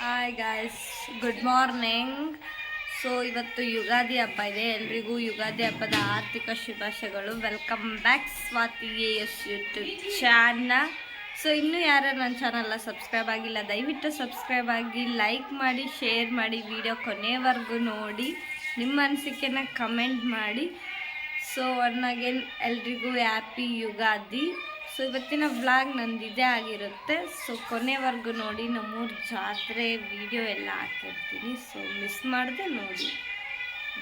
Hi guys good morning so ಇವತ್ತು ಯುಗಾದಿ ಹಬ್ಬ ಇದೆ. ಎಲ್ರಿಗೂ ಯುಗಾದಿ ಹಬ್ಬದ ಆರ್ಥಿಕ ಶುಭಾಶಯಗಳು. Welcome back Swathi A S YouTube channel so ಇನ್ನೂ ಯಾರು ನನ್ನ ಚಾನಲ್ನ ಸಬ್ಸ್ಕ್ರೈಬ್ ಆಗಿಲ್ಲ, ದಯವಿಟ್ಟು ಸಬ್ಸ್ಕ್ರೈಬ್ ಆಗಿ ಲೈಕ್ ಮಾಡಿ ಶೇರ್ ಮಾಡಿ ವಿಡಿಯೋ ಕೊನೆವರೆಗೂ ನೋಡಿ. ನಿಮ್ಮ ಅನಿಸಿಕೆನ ಕಮೆಂಟ್ ಮಾಡಿ. ಸೊ ಒನ್ ಅಗೇನ್ ಎಲ್ರಿಗೂ ಹ್ಯಾಪಿ ಯುಗಾದಿ. ಸೊ ಇವತ್ತಿನ ವ್ಲಾಗ್ ನಂದು ಆಗಿರುತ್ತೆ. ಸೊ ಕೊನೆವರೆಗೂ ನೋಡಿ, ನಮ್ಮೂರ ಜಾತ್ರೆ ವಿಡಿಯೋ ಎಲ್ಲ ಹಾಕಿರ್ತೀನಿ. ಸೊ ಮಿಸ್ ಮಾಡದೆ ನೋಡಿ.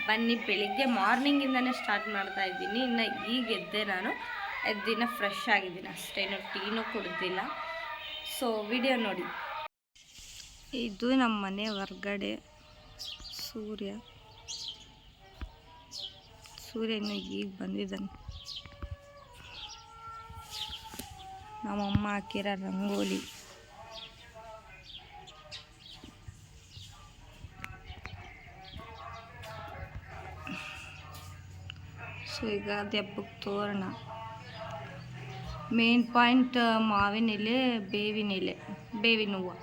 ಬನ್ನಿ, ಬೆಳಿಗ್ಗೆ ಮಾರ್ನಿಂಗಿಂದನೇ ಸ್ಟಾರ್ಟ್ ಮಾಡ್ತಾ ಇದ್ದೀನಿ. ಇನ್ನು ಈಗ ಎದ್ದೆ ನಾನು. ಎದ್ದಿನ ಫ್ರೆಶ್ ಆಗಿದ್ದೀನಿ ಅಷ್ಟೇನು ಟೀನೂ ಕುಡ್ದಿಲ್ಲ. ಸೊ ವಿಡಿಯೋ ನೋಡಿ. ಇದು ನಮ್ಮ ಮನೆ ಹೊರ್ಗಡೆ. ಸೂರ್ಯ. ಸೂರ್ಯ ಈಗ ಬಂದಿದ್ದಾನೆ. ನಮ್ಮಮ್ಮ ಹಾಕಿರೋ ರಂಗೋಲಿ. ಸೊ ಈಗ ಅದು ಹಬ್ಬಕ್ಕೆ ತೋರಣ ಮೇನ್ ಪಾಯಿಂಟ್ ಮಾವಿನ ಎಲೆ, ಬೇವಿನ ಎಲೆ, ಬೇವಿನ ಹೂವು.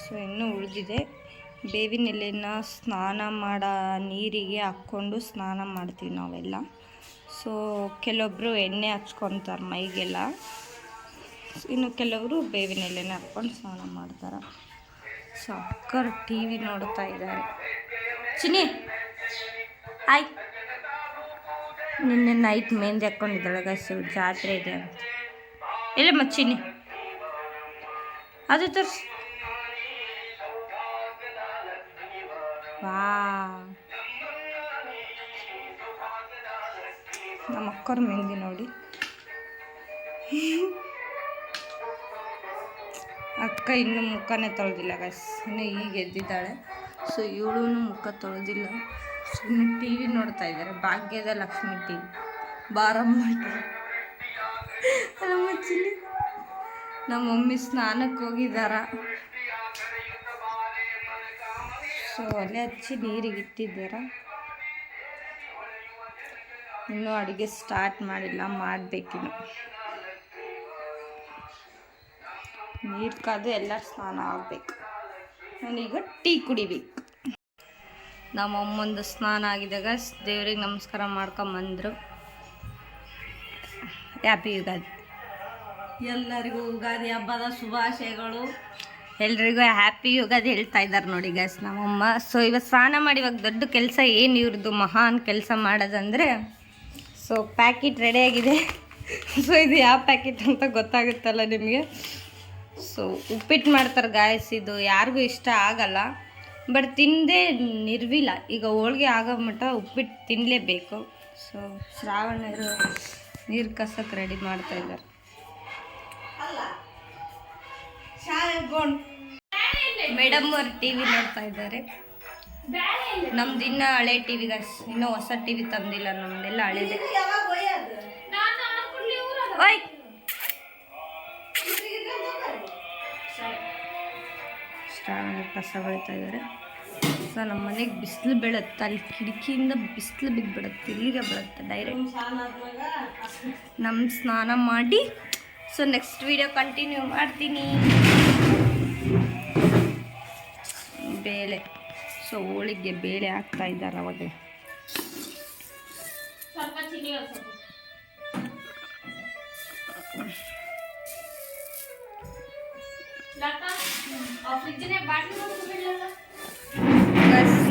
ಸೊ ಇನ್ನೂ ಉಳಿದಿದೆ. ಬೇವಿನ ಎಲೆನ ಸ್ನಾನ ಮಾಡೋ ನೀರಿಗೆ ಹಾಕ್ಕೊಂಡು ಸ್ನಾನ ಮಾಡ್ತೀವಿ ನಾವೆಲ್ಲ. ಸೊ ಕೆಲವೊಬ್ಬರು ಎಣ್ಣೆ ಹಚ್ಕೊತಾರೆ ಮೈಗೆಲ್ಲ. ಇನ್ನು ಕೆಲವರು ಬೇವಿನ ಎಲೆನ ಹಾಕ್ಕೊಂಡು ಸ್ನಾನ ಮಾಡ್ತಾರೆ. ಸೊ ಅಕ್ಕರು ಟಿ ವಿ ನೋಡ್ತಾ ಇದ್ದಾರೆ ಚಿನಿ ಆಯ್! ನಿನ್ನೆ ನೈಟ್ ಮೆಹಂದಿ ಹಾಕ್ಕೊಂಡಿದ್ದಾಳೆ ಗಸು ಜಾತ್ರೆ ಇದೆ ಅಂತ. ಇಲ್ಲ ಮಚ್ಚಿನಿ ಅದು ತರ್ಸ್. ವಾ ನಮ್ಮ ಅಕ್ಕವ್ರ ಮೆಹಂದಿ ನೋಡಿ. ಅಕ್ಕ ಇನ್ನೂ ಮುಖನೇ ತೊಳೆದಿಲ್ಲ ಗಸ್ ಇನ್ನು ಈಗ ಎದ್ದಿದ್ದಾಳೆ. ಸೊ ಇವಳು ಮುಖ ತೊಳೆದಿಲ್ಲ. ಸುಮ್ಮನೆ ಟಿ ವಿ ನೋಡ್ತಾ ಇದ್ದಾರೆ ಭಾಗ್ಯದ ಲಕ್ಷ್ಮಿ ಟಿ ವಿ ಬಾರಮ್ಮ ನಮ್ಮ ಮಮ್ಮಿ ಸ್ನಾನಕ್ಕೆ ಹೋಗಿದ್ದಾರ. ಸೊ ಒಲೆ ಹಚ್ಚಿ ನೀರಿಗೆ ಇಟ್ಟಿದ್ದಾರ? ಇನ್ನೂ ಅಡುಗೆ ಸ್ಟಾರ್ಟ್ ಮಾಡಿಲ್ಲ ಮಾಡಬೇಕಿನ್ನು. ನೀರು ಕಾದು ಎಲ್ಲ ಸ್ನಾನ ಆಗಬೇಕು. ನಾನೀಗ ಟೀ ಕುಡಿಬೇಕು. ನಮ್ಮ ಅಮ್ಮಂದು ಸ್ನಾನ ಆಗಿದಾಗ ದೇವ್ರಿಗೆ ನಮಸ್ಕಾರ ಮಾಡ್ಕೊಂಬಂದರು ಹ್ಯಾಪಿ ಯುಗಾದಿ ಎಲ್ಲರಿಗೂ ಯುಗಾದಿ ಹಬ್ಬದ ಶುಭಾಶಯಗಳು. ಎಲ್ರಿಗೂ ಹ್ಯಾಪಿ ಯುಗಾದಿ ಹೇಳ್ತಾ ಇದ್ದಾರೆ ನೋಡಿ ಗಸ್ ನಮ್ಮಮ್ಮ ಸೊ ಇವಾಗ ಸ್ನಾನ ಮಾಡಿ ಇವಾಗ ದೊಡ್ಡ ಕೆಲಸ ಏನು ಇವ್ರದ್ದು ಮಹಾನ್ ಕೆಲಸ ಮಾಡೋದಂದರೆ ಸೊ ಪ್ಯಾಕೆಟ್ ರೆಡಿಯಾಗಿದೆ ಸೊ ಇದು ಯಾವ ಪ್ಯಾಕೆಟ್ ಅಂತ ಗೊತ್ತಾಗುತ್ತಲ್ಲ ನಿಮಗೆ? ಸೊ ಉಪ್ಪಿಟ್ಟು ಮಾಡ್ತಾರೆ ಗಾಯಸ್ ಇದು ಯಾರಿಗೂ ಇಷ್ಟ ಆಗಲ್ಲ. ಬಟ್ ತಿಂದೇ ನಿರ್ವಿಲ್ಲ. ಈಗ ಹೋಳಿಗೆ ಆಗೋ ಮಟ್ಟ ಉಪ್ಪಿಟ್ಟು ತಿನ್ನಲೇಬೇಕು ಸೊ ಶ್ರಾವಣರು ನೀರು ಕಸಕ್ಕೆ ರೆಡಿ ಮಾಡ್ತಾ ಇದ್ದಾರೆ. ಮೇಡಮ್ ಅವ್ರು ಟಿ ವಿ ನೋಡ್ತಾ ಇದ್ದಾರೆ. ನಮ್ದು ಇನ್ನ ಹಳೆ ಟಿವಿ ಗಸ್ ಇನ್ನೂ ಹೊಸ ಟಿವಿ ತಂದಿಲ್ಲ ನಮ್ದೆಲ್ಲ ಹಳೇದೆ. ಓಯ್! ಕಸ ಬೆಳೀತಾ ಇದ್ದಾರೆ. ಸೊ ನಮ್ಮ ಮನೆಗೆ ಬಿಸಿಲು ಬೀಳುತ್ತೆ. ಅಲ್ಲಿ ಕಿಟಕಿಯಿಂದ ಬಿಸಿಲು ಬಿದ್ದು ಬಿಡುತ್ತೆ ಇಲ್ಲಿಗೆ ಬೀಳುತ್ತೆ ಡೈರೆಕ್ಟ್ ನಮ್ಮ ಸ್ನಾನ ಮಾಡಿ ಸೊ ನೆಕ್ಸ್ಟ್ ವಿಡಿಯೋ ಕಂಟಿನ್ಯೂ ಮಾಡ್ತೀನಿ. ಬೇಳೆ. ಸೊ ಹೋಳಿಗೆ ಬೇಳೆ ಹಾಕ್ತಾ ಇದ್ದಾರೆ ಅವಾಗ.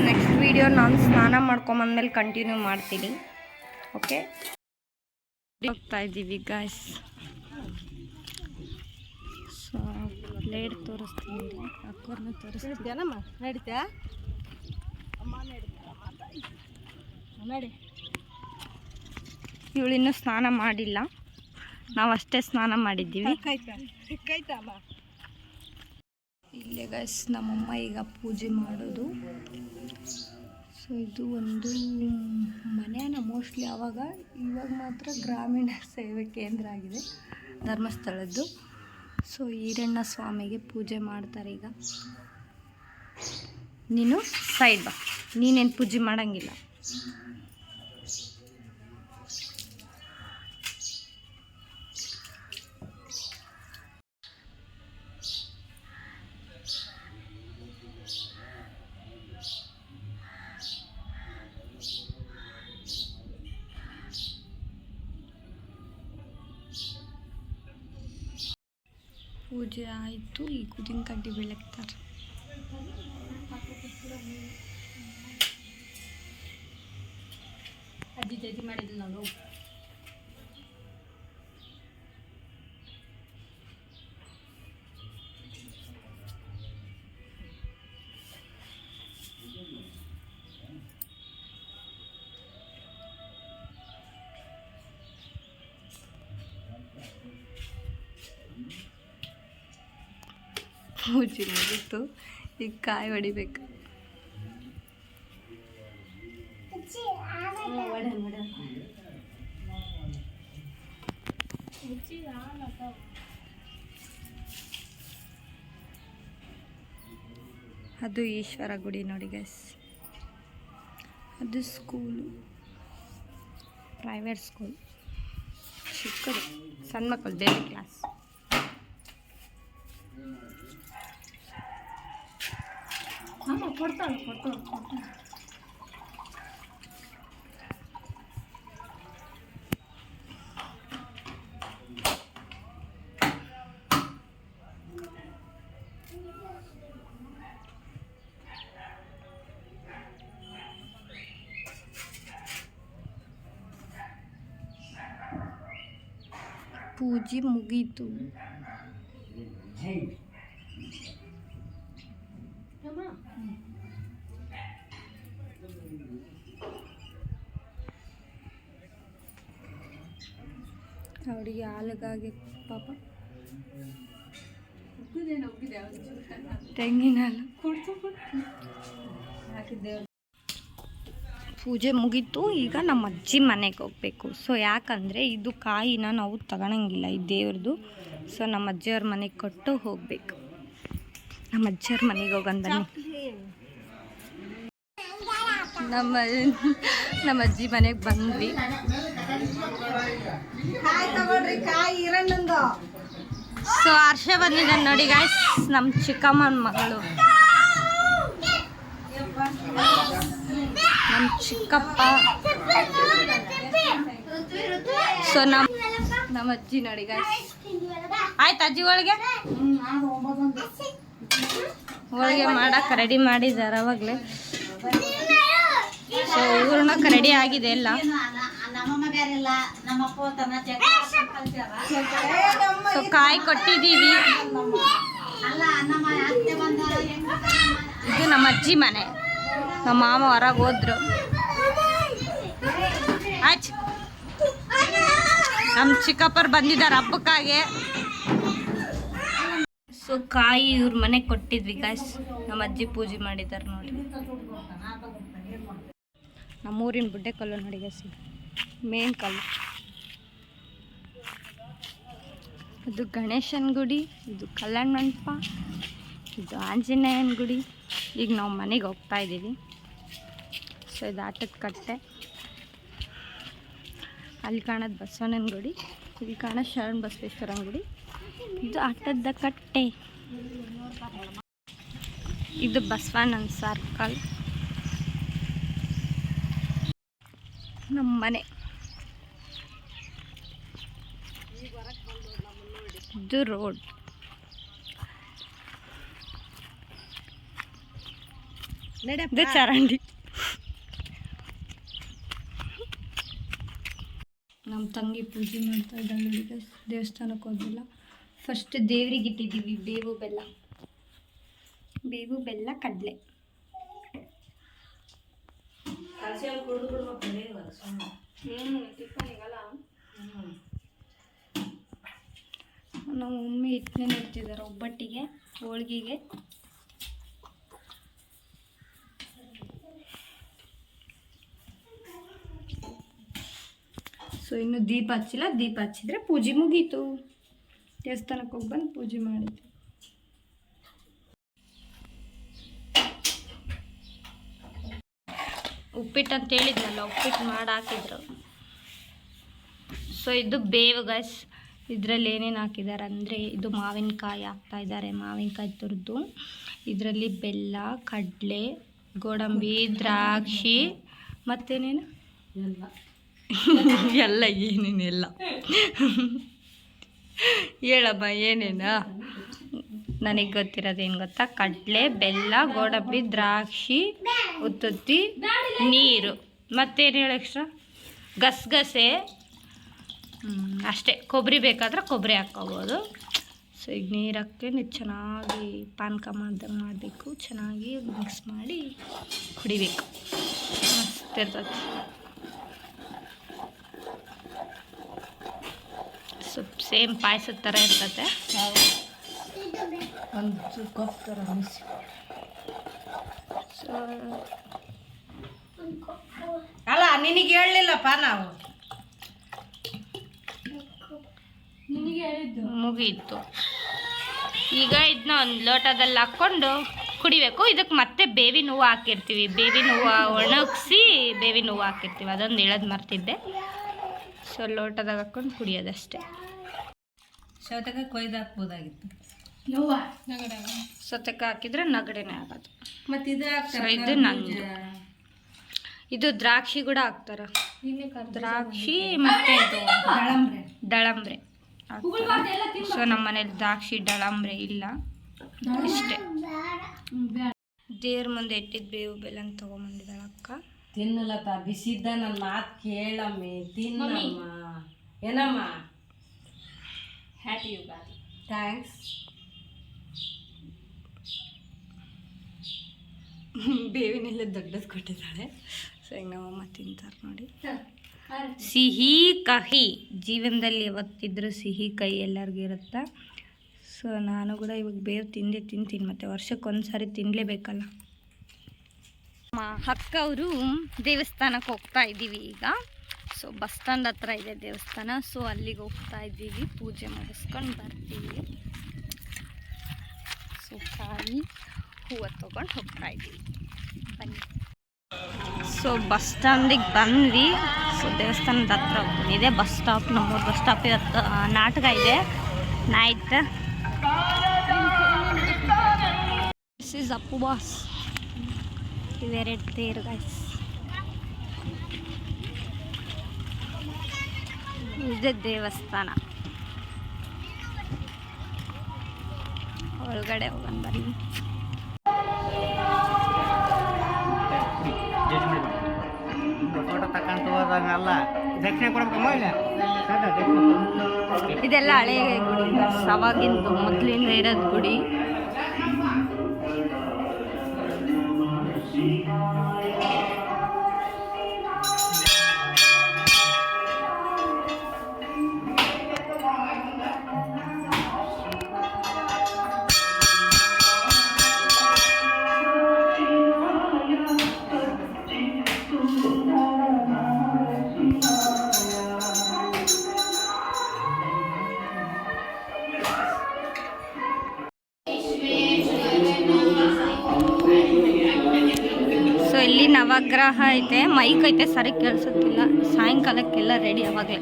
ನೆಕ್ಸ್ಟ್ ವಿಡಿಯೋ ನಾನು ಸ್ನಾನ ಮಾಡ್ಕೊಂಬಂದ್ಮೇಲೆ ಕಂಟಿನ್ಯೂ ಮಾಡ್ತೀನಿ. ಓಕೆ ಹೋಗ್ತಾ ಇದ್ದೀವಿ ಗಾಯ್ಸ್ ಸೊ ಪ್ಲೇಟ್ ತೋರಿಸ್ತೀನಿ. ಅಕ್ಕೋರ್ನ ತೋರಿಸ್ತೀನಿ. ನಡೀತಾ ನಡಿ. ಇವಳು ಇನ್ನೂ ಸ್ನಾನ ಮಾಡಿಲ್ಲ. ನಾವು ಅಷ್ಟೇ ಸ್ನಾನ ಮಾಡಿದ್ದೀವಿ. ಇಲ್ಲೇ ಗೈಸ್ ನಮ್ಮಮ್ಮ ಈಗ ಪೂಜೆ ಮಾಡೋದು. ಸೊ ಇದು ಒಂದು ಮನೆನ ಮೋಸ್ಟ್ಲಿ ಆವಾಗ ಇವಾಗ ಮಾತ್ರ ಗ್ರಾಮೀಣ ಸೇವೆ ಕೇಂದ್ರ ಆಗಿದೆ ಧರ್ಮಸ್ಥಳದ್ದು. ಸೊ ಈರಣ್ಣ ಸ್ವಾಮಿಗೆ ಪೂಜೆ ಮಾಡ್ತಾರೆ ಈಗ. ನೀನು ಸೈಡ್ ಬಾ. ನೀನೇನು ಪೂಜೆ ಮಾಡೋಂಗಿಲ್ಲ. ಪೂಜೆ ಆಯಿತು ಈ ಉದಿನ ಕಡ್ಡಿ ಬೆಳಗ್ತಾರೆ. ಅಜ್ಜಿ ಜಜ್ಜಿ ಮಾಡಿದ್ಲು ನೋಡು ಪೂಜೆ ಮುಗೀತು ಈಗ ಕಾಯಿ ಹೊಡಿಬೇಕು ಅದು ಈಶ್ವರ ಗುಡಿ ನೋಡಿ ಗೈಸ್ ಅದು ಸ್ಕೂಲು ಪ್ರೈವೇಟ್ ಸ್ಕೂಲ್ ಚಿಕ್ಕದು, ಸಣ್ಣ ಮಕ್ಕಳು ಬೇರೆ ಕ್ಲಾಸ್ ಕೊಡ್ತಾಳೆ ಕೊಡ್ತಾಳೆ ಕೊಡ್ತಾಳೆ. ಪೂಜೆ ಮುಗೀತು. ಅವರಿಗೆ ಹಾಲಿಗಾಗಿ ಪಾಪ. ತೆಂಗಿನ ಹಾಲು. ಕೊಡ್ತು ಹಾಕಿದ್ದೇವೆ ಪೂಜೆ ಮುಗೀತು ಈಗ ನಮ್ಮ ಅಜ್ಜಿ ಮನೆಗೆ ಹೋಗ್ಬೇಕು. ಸೊ ಯಾಕಂದರೆ ಇದು ಕಾಯಿನ ನಾವು ತಗೊಳಂಗಿಲ್ಲ ಈ ದೇವ್ರದ್ದು ಸೊ ನಮ್ಮ ಅಜ್ಜಿಯವ್ರ ಮನೆಗೆ ಕೊಟ್ಟು ಹೋಗ್ಬೇಕು. ನಮ್ಮ ಅಜ್ಜಿಯವ್ರ ಮನೆಗೆ ಬನ್ನಿ. ನಮ್ಮ ನಮ್ಮ ಅಜ್ಜಿ ಮನೆಗೆ ಬಂದ್ವಿ. ಸೊ ಹರ್ಷ ಬಂದಿದ್ದ ನೋಡಿ ಗಾಯ್ಸ್ ನಮ್ಮ ಚಿಕ್ಕಮ್ಮನ ಮಗಳು. ನಮ್ಮ ಚಿಕ್ಕಪ್ಪ. ಸೊ ನಮ್ಮ ನಮ್ಮ ಅಜ್ಜಿ ನೋಡಿ ಗಾಯ್ಸ್ ಆಯ್ತು ಅಜ್ಜಿ ಒಳಗೆ ಹೋಳಿಗೆ ಮಾಡಕ್ಕೆ ರೆಡಿ ಮಾಡಿದ್ದಾರೆ ಅವಾಗಲೇ. ಸೊ ಹೂರ್ಣಕ್ಕೆ ರೆಡಿ ಆಗಿದೆ ಎಲ್ಲ. ಸೊ ಕಾಯಿ ಕೊಟ್ಟಿದ್ದೀವಿ. ಇದು ನಮ್ಮ ಅಜ್ಜಿ ಮನೆ. ನಮ್ಮ ಮಾಮ ಹೊರಗೆ ಹೋದ್ರು. ಆಚ್. ನಮ್ಮ ಚಿಕ್ಕಪ್ಪರು ಬಂದಿದ್ದಾರೆ ಹಬ್ಬಕ್ಕಾಗೆ. ಸೊ ಕಾಯಿ ಇವ್ರ ಮನೆಗೆ ಕೊಟ್ಟಿದ್ವಿ ಗಾಯ್ಸ್ ನಮ್ಮ ಅಜ್ಜಿ ಪೂಜೆ ಮಾಡಿದ್ದಾರೆ ನೋಡಿ ನಮ್ಮೂರಿನ ಬುಡ್ಡೆ ಕಲ್ಲು ನೋಡಿ ಗಾಯ್ಸ್ ಮೇನ್ ಕಲ್ಲು. ಇದು ಗಣೇಶನ ಗುಡಿ ಇದು ಕಲ್ಯಾಣ ಮಂಟಪ ಇದು ಆಂಜನೇಯನ ಗುಡಿ. ಈಗ ನಾವು ಮನೆಗೆ ಹೋಗ್ತಾ ಇದ್ದೀವಿ ಸೊ ಇದು ಆಟದ ಕಟ್ಟೆ. ಅಲ್ಲಿ ಕಾಣೋದು ಬಸವಣ್ಣನ ಗುಡಿ. ಇಲ್ಲಿ ಕಾಣೋದು ಶರಣ ಬಸವೇಶ್ವರನ ಗುಡಿ. ಇದು ಆಟದ ಕಟ್ಟೆ. ಇದು ಬಸವಣ್ಣನ ಸರ್ಕಲ್ ನಮ್ಮ ಮನೆ ಇದು ರೋಡ್. ಇದು ಚರಂಡಿ. ನಮ್ಮ ತಂಗಿ ಪೂಜೆ ಮಾಡ್ತಾ ಇದ್ದಾಳೆ ಈಗ ದೇವಸ್ಥಾನಕ್ಕೆ ಹೋಗಿಲ್ಲ ಫಸ್ಟ್ ದೇವ್ರಿಗೆ ಇಟ್ಟಿದ್ದೀವಿ ಬೇವು ಬೆಲ್ಲ. ಬೇವು ಬೆಲ್ಲ ಕಡಲೆ. ನಮ್ಮ ಮಮ್ಮಿ ಹಿಟ್ಟನೆ ಇಡ್ತಿದ್ದಾರೆ ಒಬ್ಬಟ್ಟಿಗೆ ಹೋಳ್ಗಿಗೆ. ಸೊ ಇನ್ನು ದೀಪ ಹಚ್ಚಿಲ್ಲ. ದೀಪ ಹಚ್ಚಿದ್ರೆ ಪೂಜೆ ಮುಗೀತು. ದೇವಸ್ಥಾನಕ್ಕೆ ಹೋಗಿ ಬಂದು ಪೂಜೆ ಮಾಡಿದ್ವಿ ಉಪ್ಪಿಟ್ಟು ಅಂತ ಹೇಳಿದ್ನಲ್ಲ ಉಪ್ಪಿಟ್ಟು ಮಾಡಿ ಹಾಕಿದ್ರು. ಸೊ ಇದು ಬೇವು ಗಸ್ ಇದರಲ್ಲಿ ಏನೇನು ಹಾಕಿದ್ದಾರೆ ಅಂದರೆ ಇದು ಮಾವಿನಕಾಯಿ ಹಾಕ್ತಾ ಇದ್ದಾರೆ. ಮಾವಿನಕಾಯಿ ತುರಿದು ಇದರಲ್ಲಿ ಬೆಲ್ಲ ಕಡಲೆ ಗೋಡಂಬಿ ದ್ರಾಕ್ಷಿ ಮತ್ತೇನೇನು? ಎಲ್ಲ ಏನೇನಿಲ್ಲ? ಹೇಳಮ್ಮ, ಏನೇನ? ನನಗೆ ಗೊತ್ತಿರೋದು ಏನು ಗೊತ್ತಾ? ಕಡಲೆ, ಬೆಲ್ಲ, ಗೋಡಂಬಿ, ದ್ರಾಕ್ಷಿ, ಉತ್ತುತ್ತಿ, ನೀರು. ಮತ್ತೇನು ಹೇಳು ಎಕ್ಸ್ಟ್ರಾ ಗಸಗಸೆ. ಅಷ್ಟೇ. ಕೊಬ್ಬರಿ ಬೇಕಾದ್ರೆ ಕೊಬ್ಬರಿ ಹಾಕ್ಕೋಬೋದು. ಸೊ ಈಗ ನೀರು ಹಾಕ್ಕೊಂಡು ಚೆನ್ನಾಗಿ ಪಾನಕ ಮಾಡ್ದಂಗೆ ಮಾಡಬೇಕು. ಚೆನ್ನಾಗಿ ಮಿಕ್ಸ್ ಮಾಡಿ ಕುಡಿಬೇಕು. ಮಸ್ತ್ ಇರ್ತದೆ ಸೊ ಸೇಮ್ ಪಾಯಸದ ಥರ ಇರ್ತದೆ ಒಂದು ಕಪ್ ಥರ ಮಿಕ್ಸಿ. ಸೊ ಅಲ್ಲ ನಿನಗೆ ಹೇಳಲಿಲ್ಲಪ್ಪ ನಾವು. ಮುಗೀತು. ಈಗ ಇದನ್ನ ಒಂದು ಲೋಟದಲ್ಲಿ ಹಾಕ್ಕೊಂಡು ಕುಡಿಬೇಕು. ಇದಕ್ಕೆ ಮತ್ತೆ ಬೇವಿನ ಹೂವು ಹಾಕಿರ್ತೀವಿ. ಬೇವಿನ ಹೂವು ಒಣಗಿಸಿ ಬೇವಿನ ಹೂವು ಹಾಕಿರ್ತೀವಿ. ಅದೊಂದು ಹೇಳೋದು ಮರ್ತಿದ್ದೆ. ಸೊ ಲೋಟದಾಗ ಹಾಕ್ಕೊಂಡು ಕುಡಿಯೋದಷ್ಟೇ. ಸೌತೆಕಾಯಿ ಕೊಯ್ದು ಹಾಕ್ಬೋದಾಗಿತ್ತು. ಸೌತೆಕ ಹಾಕಿದ್ರೆ ನಗಡೆನೇ ಆಗೋದು. ಮತ್ತೆ ಇದು ಹಾಕ್ತಾರೆ ಇದು ನಂದು. ಇದು ದ್ರಾಕ್ಷಿ ಕೂಡ ಹಾಕ್ತಾರ. ದ್ರಾಕ್ಷಿ ಮತ್ತೆ ಇದು ದಾಳಂಬ್ರೆ ದಳಂಬ್ರೆ ಸೊ ನಮ್ಮ ಮನೇಲಿ ದ್ರಾಕ್ಷಿ ದಳಂಬ್ರೆ ಇಲ್ಲ. ಇಷ್ಟೇ. ದೇವ್ರ ಮುಂದೆ ಇಟ್ಟಿದ್ದು ಬೇವು ಬೆಲ್ಲ ತಗೊಂಬಂದಿದ್ದಾಳೆ ಅಕ್ಕ. ತಿನ್ನಲತ್ತ ಬಿಸಿದ್ದ ನನ್ನ ಮಾತು ಕೇಳಮ್ಮಿ ತಿನ್ನಮ್ಮ. ಏನಮ್ಮ? ಹ್ಯಾಪಿ ಯುಗಾದಿ ಥ್ಯಾಂಕ್ಸ್ ಬೇವಿನೆಲ್ಲ ದೊಡ್ಡದು ಕೊಟ್ಟಿದ್ದಾಳೆ ಸೊ ಈಗ ನಮ್ಮಮ್ಮ ತಿಂತಾರೆ ನೋಡಿ. ಸಿಹಿ ಕಹಿ. ಜೀವನದಲ್ಲಿ ಯಾವತ್ತಿದ್ರೂ ಸಿಹಿ ಕಹಿ ಎಲ್ಲರಿಗೂ ಇರುತ್ತೆ? ಸೊ ನಾನು ಕೂಡ ಇವಾಗ ಬೇವು ತಿಂದೇ ತಿಂತೀನಿ ಮತ್ತು ವರ್ಷಕ್ಕೊಂದು ಸಾರಿ ತಿನ್ನಲೇಬೇಕಲ್ಲ ಅಕ್ಕ ಅವರು ದೇವಸ್ಥಾನಕ್ಕೆ ಹೋಗ್ತಾ ಇದ್ದೀವಿ ಈಗ. ಸೊ ಬಸ್ ಸ್ಟ್ಯಾಂಡ್ ಹತ್ರ ಇದೆ ದೇವಸ್ಥಾನ. ಸೊ ಅಲ್ಲಿಗೆ ಹೋಗ್ತಾ ಇದ್ದೀವಿ. ಪೂಜೆ ಮುಗಿಸ್ಕೊಂಡು ಬರ್ತೀವಿ. ಸೊ ಕಾಯಿ ಹೂವು ತೊಗೊಂಡು ಹೋಗ್ತಾ ಇದ್ದೀವಿ. ಬನ್ನಿ. ಸೊ ಬಸ್ ಸ್ಟ್ಯಾಂಡಿಗೆ ಬಂದ್ವಿ. ಸೊ ದೇವಸ್ಥಾನದ ಹತ್ರ ಇದೆ ಬಸ್ ಸ್ಟಾಪ್ ನಮ್ಮ ಬಸ್ ಸ್ಟಾಪ್ ಇವತ್ತು ನಾಟಕ ಇದೆ. Night this is Appu boss ಇವೆರಡು ತೇರು ಗೈಸ್ ಇದೆ ದೇವಸ್ಥಾನ. ಒಳಗಡೆ ಹೋಗೋಣ ಬನ್ನಿ. ಇದೆಲ್ಲ ಹಳೆ ಗುಡಿ ಅವಾಗಿಂದು ಮೊದ್ಲಿಂದ ಇರೋದು ಗುಡಿ. ನವಗ್ರಹ ಐತೆ ಮೈಕ್ ಐತೆ, ಸರಿ ಕೇಳಿಸುತ್ತಿಲ್ಲ ಸಾಯಂಕಾಲಕ್ಕೆಲ್ಲ ರೆಡಿ ಆವಾಗಲೇ.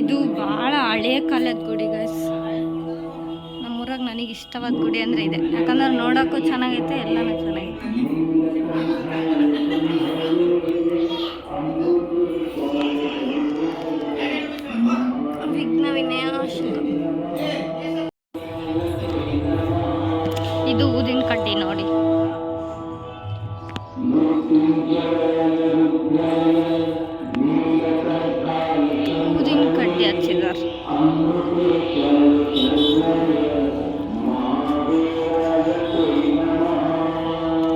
ಇದು ಬಹಳ ಹಳೆಯ ಕಾಲದ ಗುಡಿ ಗೈಸ್ ನಮ್ಮೂರಾಗ ನನಗೆ ಇಷ್ಟವಾದ ಗುಡಿ ಅಂದ್ರೆ ಇದೆ. ಯಾಕಂದ್ರೆ ನೋಡೋಕ್ಕೂ ಚೆನ್ನಾಗೈತೆ, ಎಲ್ಲನೂ ಊದಿನ ಕಡ್ಡಿ ಹಚ್ಚಿದ್ದಾರೆ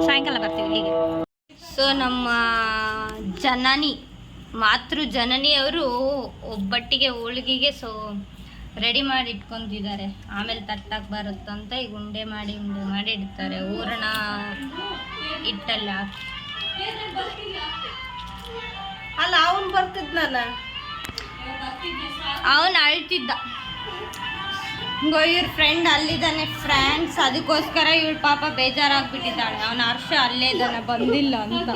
ಸಾಯಂಕಾಲ ಬರ್ತೀವಿ ಸೊ, ನಮ್ಮ ಜನನಿ, ಮಾತೃ ಜನನಿಯವರು ಒಬ್ಬಟ್ಟಿಗೆ ಹೋಳಿಗೆಗೆ ಸೊ ರೆಡಿ ಮಾಡಿ ಇಟ್ಕೊಂತಿದ್ದಾರೆ ಆಮೇಲೆ ತಟ್ಟಕ್ಕೆ ಬರುತ್ತಂತ ಈಗ ಉಂಡೆ ಮಾಡಿ ಉಂಡೆ ಮಾಡಿ ಇಡ್ತಾರೆ. ಹೂರಣ ಹಿಟ್ಟಲ್ಲಿ ಹಾಕಿ. ಅಲ್ಲ ಅವನು ಬರ್ತಿದ್ನಲ್ಲ ಅವನು ಅಳ್ತಿದ್ದ. ಇವ್ರ ಫ್ರೆಂಡ್ ಅಲ್ಲಿದ್ದಾನೆ ಫ್ರೆಂಡ್ಸ್ ಅದಕ್ಕೋಸ್ಕರ ಇವ್ರ ಪಾಪ ಬೇಜಾರಾಗ್ಬಿಟ್ಟಿದ್ದಾಳೆ. ಅವನ ಹರ್ಷ ಅಲ್ಲೇ ಇದ್ದಾನೆ ಬಂದಿಲ್ಲ ಅಂತ.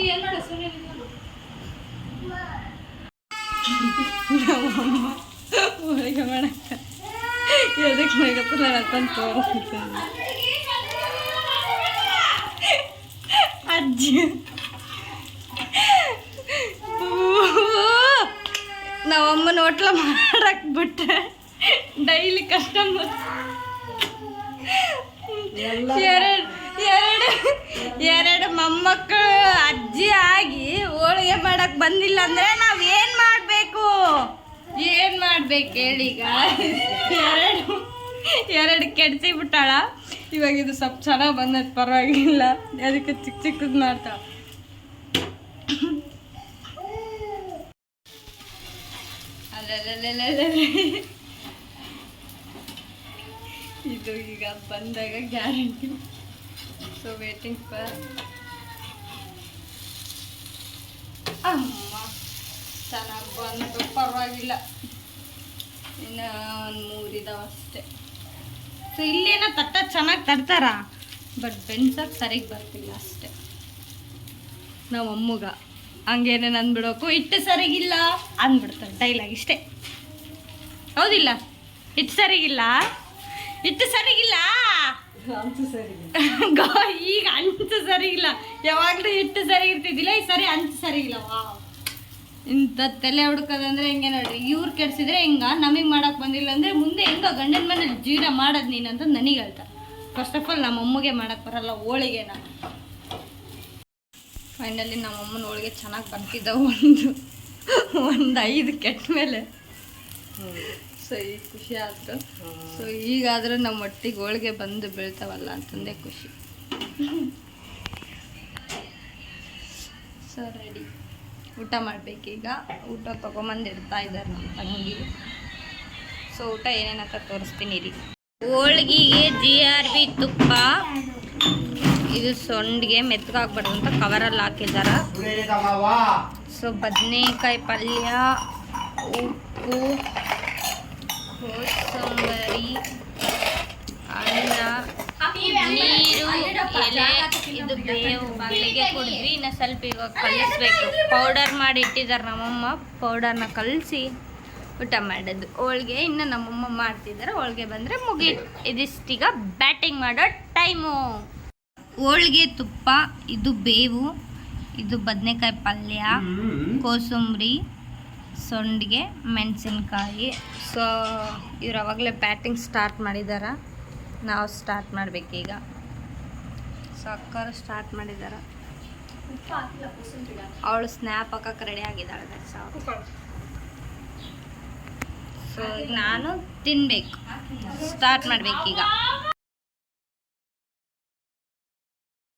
ಎದಕ್ಕೆ ಮೇಗಪ್ಪ ನಾನು ಅಜ್ಜಿ ನಮ್ಮಮ್ಮನ ಹೋಟ್ಲ ಮಾಡಕ್ ಬಿಟ್ಟೆ ಡೈಲಿ ಕಸ್ಟಮರ್ ಎರಡು ಎರಡು ಎರಡು ಮೊಮ್ಮಕ್ಕಳು ಅಜ್ಜಿ ಆಗಿ ಹೋಳಿಗೆ ಮಾಡಕ್ ಬಂದಿಲ್ಲ ಅಂದ್ರೆ ನಾವ್ ಏನ್ ಮಾಡ್ಬೇಕು? ಏನ್ ಮಾಡ್ಬೇಕು ಹೇಳೀಗ ಎರಡು ಎರಡು ಕೆಡ್ಸಿ ಬಿಟ್ಟಾಳ. ಇವಾಗ ಇದು ಸ್ವಲ್ಪ ಚೆನ್ನಾಗಿ ಬಂದದ ಪರವಾಗಿಲ್ಲ. ಅದಕ್ಕೆ ಚಿಕ್ಕ ಚಿಕ್ಕದ್ ಮಾಡ್ತಾಳ. ಇದು ಈಗ ಬಂದಾಗ ಗ್ಯಾರಂಟಿ ಸೊ ವೇಟಿಂಗ್ ಫಾರ್ ಅಮ್ಮ. ಚೆನ್ನಾಗಿ ಬಂದು ಪರವಾಗಿಲ್ಲ. ಇನ್ನು ಒಂದು ಮೂರಿದಾವ ಅಷ್ಟೇ. ಸೊ ಇಲ್ಲೇನೋ ತಟ್ಟ ಚೆನ್ನಾಗಿ ತಡ್ತಾರ? ಬಟ್ ಬೆನ್ಸಕ್ಕೆ ಸರಿಗೆ ಬರ್ತಿಲ್ಲ ಅಷ್ಟೇ. ನಾವು ಅಮ್ಮಗ. ಹಂಗೇನೇನು ಅಂದ್ಬಿಡೋಕು ಇಟ್ಟು ಸರಿಗಿಲ್ಲ ಅಂದ್ಬಿಡ್ತಾರೆ ಡೈಲಾಗ್ ಇಷ್ಟೇ. ಹೌದಿಲ್ಲ? ಇಟ್ಟು ಸರಿಗಿಲ್ಲ? ಇಟ್ಟು ಸರಿಗಿಲ್ಲ? ಈಗ ಅಂಚು ಸರಿಗಿಲ್ಲ. ಯಾವಾಗಲೂ ಹಿಟ್ಟು ಸರಿ ಇರ್ತಿದ್ದಿಲ್ಲ ಈ ಸರಿ ಅಂಚು ಸರಿಗಿಲ್ಲ ವಾ ಇಂಥ ತಲೆ ಹುಡ್ಕೋದಂದ್ರೆ ಹೆಂಗೆ ನೋಡ್ರಿ? ಇವ್ರು ಕೆಡ್ಸಿದ್ರೆ ಹೆಂಗ? ನಮಗೆ ಮಾಡೋಕೆ ಬಂದಿಲ್ಲ ಅಂದ್ರೆ ಮುಂದೆ ಹೆಂಗ ಗಂಡನ ಮನೇಲಿ ಜೀವನ ಮಾಡೋದು ನೀನು ಅಂತ ನನಗೆ ಹೇಳ್ತಾರೆ. ಫಸ್ಟ್ ಆಫ್ ಆಲ್ ನಮ್ಮ ಅಮ್ಮಗೆ ಮಾಡಕ್ ಬರಲ್ಲ ಹೋಳಿಗೆನ. ಫೈನಲಿ ನಮ್ಮ ಅಮ್ಮನ ಹೋಳಿಗೆ ಚೆನ್ನಾಗಿ ಬರ್ತಿದ್ದ ಒಂದು ಒಂದು ಐದು ಕೆಟ್ಟ ಮೇಲೆ. ಸೊ ಈಗ ಖುಷಿ ಆಯ್ತು ಸೊ ಈಗಾದರೂ ನಮ್ಮ ಒಟ್ಟಿಗೆ ಹೋಳಿಗೆ ಬಂದು ಬೀಳ್ತಾವಲ್ಲ ಅಂತಂದೆ ಖುಷಿ. ಸೊ ರೆಡಿ ಊಟ ಮಾಡಬೇಕೀಗ ಊಟ ತೊಗೊಂಬಂದು ಇಡ್ತಾ ಇದ್ದಾರೆ ನಮ್ಮ ತಂಗಿ. ಸೊ ಊಟ ಏನೇನಂತ ತೋರಿಸ್ತೀನಿ ರೀ ಹೋಳ್ಗಿಗೆ ಜಿ ಆರ್ ಬಿ ತುಪ್ಪ ಇದು ಸೊಂಡಿಗೆ ಮೆತ್ತಗಾಗ್ಬಾರ್ದು ಅಂತ ಕವರಲ್ಲಿ ಹಾಕಿದ್ದಾರೆ ಸೊ ಬದನೆಕಾಯಿ ಪಲ್ಯ ಉಪ್ಪು ಕೋಸಂಬರಿ ಅನ್ನ ನೀರು ಎಲೆ ಇದು ಬೇವು. ಮಲ್ಲಿಗೆ ಕುಡಿದ್ವಿ ಇನ್ನು ಸ್ವಲ್ಪ ಇವಾಗ ಕಲಿಸ್ಬೇಕು. ಪೌಡರ್ ಮಾಡಿ ಇಟ್ಟಿದ್ದಾರೆ ನಮ್ಮಮ್ಮ. ಪೌಡರ್ನ ಕಲಸಿ ಊಟ ಮಾಡೋದು ಹೋಳ್ಗೆ ಇನ್ನು ನಮ್ಮಮ್ಮ ಮಾಡ್ತಿದ್ದಾರೆ. ಹೋಳ್ಗೆ ಬಂದರೆ ಮುಗಿ ಇದಿಷ್ಟೀಗ ಬ್ಯಾಟಿಂಗ್ ಮಾಡೋ ಟೈಮು. ಹೋಳ್ಗೆ ತುಪ್ಪ ಇದು ಬೇವು ಇದು ಬದನೆಕಾಯಿ ಪಲ್ಯ ಕೋಸಂಬರಿ ಸೊಂಡಿಗೆ ಮೆಣಸಿನ್ಕಾಯಿ. ಸೊ ಇವ್ರು ಅವಾಗಲೇ ಬ್ಯಾಟಿಂಗ್ ಸ್ಟಾರ್ಟ್ ಮಾಡಿದಾರ. ನಾವು ಸ್ಟಾರ್ಟ್ ಮಾಡಬೇಕೀಗ ಸೊ ಅಕ್ಕರು ಸ್ಟಾರ್ಟ್ ಮಾಡಿದಾರ. ಅವಳು ಸ್ನ್ಯಾಪ್ ಹಾಕಕ್ಕೆ ರೆಡಿ ಆಗಿದ್ದಾಳೆ ಸೊ ನಾನು ತಿನ್ಬೇಕು. ಸ್ಟಾರ್ಟ್ ಮಾಡ್ಬೇಕೀಗ.